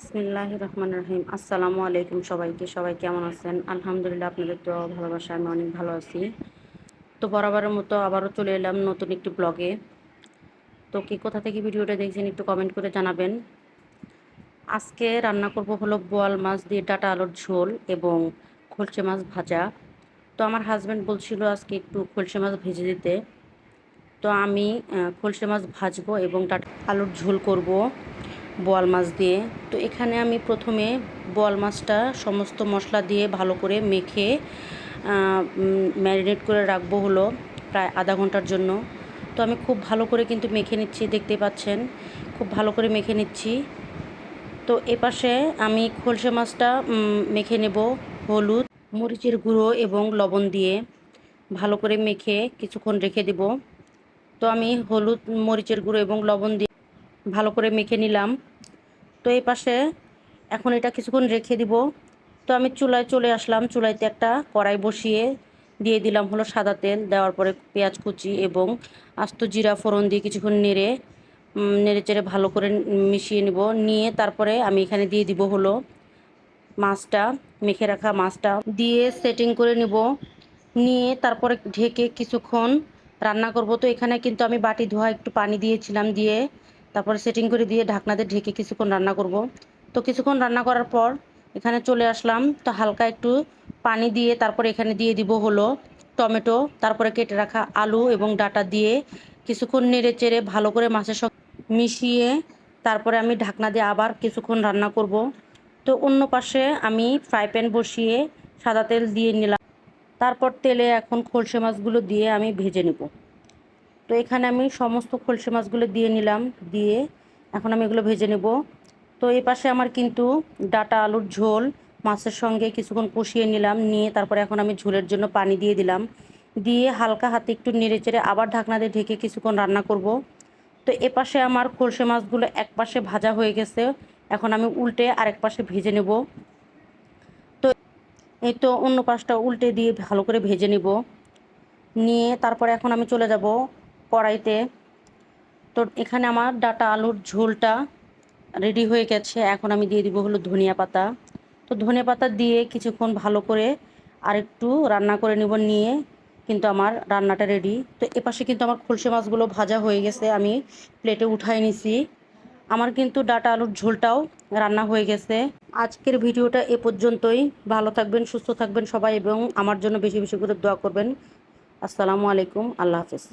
বিসমিল্লাহ রহমান রহিম। আসসালামু আলাইকুম সবাইকে। সবাই কেমন আছেন? আলহামদুলিল্লাহ, আপনাদের তো ভালোবাসা আমি অনেক ভালো আছি। তো বরাবরের মতো আবারও চলে এলাম নতুন একটি ব্লগে। তো কি কোথা থেকে ভিডিওটা দেখছেন একটু কমেন্ট করে জানাবেন। আজকে রান্না করব হলো বোয়াল মাছ দিয়ে ডাটা আলুর ঝোল এবং খলসে মাছ ভাজা। তো আমার হাজব্যান্ড বলছিল আজকে একটু খলসে মাছ ভেজে দিতে। তো আমি খলসে মাছ ভাজবো এবং ডাটা আলুর ঝোল করব। বোয়াল মাছ দিয়ে। তো এখানে আমি প্রথমে বোয়াল মাছটা সমস্ত মশলা দিয়ে ভালো করে মেখে ম্যারিনেট করে রাখব হলো প্রায় আধা ঘণ্টার জন্য। তো আমি খুব ভালো করে কিন্তু মেখে নিচ্ছি, দেখতে পাচ্ছেন? খুব ভালো করে মেখে নিচ্ছি। তো এপাশে আমি খলসে মাছটা মেখে নেব হলুদ, মরিচের গুঁড়ো এবং লবণ দিয়ে। ভালো করে মেখে কিছুক্ষণ রেখে দেব। তো আমি হলুদ, মরিচের গুঁড়ো এবং লবণ দিয়ে ভালো করে মেখে নিলাম। তো এই পাশে এখন এটা কিছুক্ষণ রেখে দিব। তো আমি চুলায় চলে আসলাম। চুলাইতে একটা কড়াই বসিয়ে দিয়ে দিলাম হলো সাদা তেল, দেওয়ার পরে পেঁয়াজ কুচি এবং আস্ত জিরা ফোড়ন দিয়ে কিছুক্ষণ নেড়ে নেড়ে চেড়ে ভালো করে মিশিয়ে নিব। নিয়ে তারপরে আমি এখানে দিয়ে দিব হলো মাছটা, মেখে রাখা মাছটা। দিয়ে সেটিং করে নিব। নিয়ে তারপরে ঢেকে কিছুক্ষণ রান্না করব। তো এখানে কিন্তু আমি বাটি ধোয়া একটু পানি দিয়েছিলাম দিয়ে তারপরে সেটিং করে দিয়ে ঢাকনাতে ঢেকে কিছুক্ষণ রান্না করব। তো কিছুক্ষণ রান্না করার পর এখানে চলে আসলাম। তো হালকা একটু পানি দিয়ে তারপরে এখানে দিয়ে দিব হলো টমেটো, তারপরে কেটে রাখা আলু এবং ডাটা দিয়ে কিছুক্ষণ নেড়ে চেড়ে ভালো করে মাছের সঙ্গে মিশিয়ে তারপরে আমি ঢাকনা দিয়ে আবার কিছুক্ষণ রান্না করব। তো অন্য পাশে আমি ফ্রাই প্যান বসিয়ে সাদা তেল দিয়ে নিলাম। তারপর তেলে এখন খলসে মাছগুলো দিয়ে আমি ভেজে নেব। তো এখানে আমি সমস্ত খলসে মাছগুলো দিয়ে নিলাম, দিয়ে এখন আমি এগুলো ভেজে নেব। তো এই পাশে আমার কিন্তু ডাটা, আলুর ঝোল, মাছের সঙ্গে কিছুক্ষণ কষিয়ে নিলাম, নিয়ে তারপরে এখন আমি ঝোলের জন্য পানি দিয়ে দিলাম। দিয়ে হালকা হাতে একটু নেড়ে চেড়ে আবার ঢাকনা দিয়ে ঢেকে কিছুক্ষণ রান্না করব। তো এ পাশে আমার খলসে মাছগুলো এক পাশে ভাজা হয়ে গেছে, এখন আমি উল্টে আরেক পাশে ভেজে নেব। তো এই তো অন্য পাশটা উল্টে দিয়ে ভালো করে ভেজে নেব। নিয়ে তারপরে এখন আমি চলে যাব কড়াইতে। তো এখানে আমার ডাটা আলুর ঝোলটা রেডি হয়ে গেছে। এখন আমি দিয়ে দিব হলো ধনিয়া পাতা। তো ধনিয়া পাতা দিয়ে কিছুক্ষণ ভালো করে আরেকটু রান্না করে নেব নিয়ে কিন্তু আমার রান্নাটা রেডি তো এপাশে কিন্তু আমার খলসে মাছগুলো ভাজা হয়ে গেছে, আমি প্লেটে উঠাই নিছি। আমার কিন্তু ডাটা আলুর ঝোলটাও রান্না হয়ে গেছে। আজকের ভিডিওটা এ পর্যন্তই। ভালো থাকবেন, সুস্থ থাকবেন সবাই এবং আমার জন্য বেশি বেশি করে দোয়া করবেন। আসসালামু আলাইকুম, আল্লাহ হাফেজ।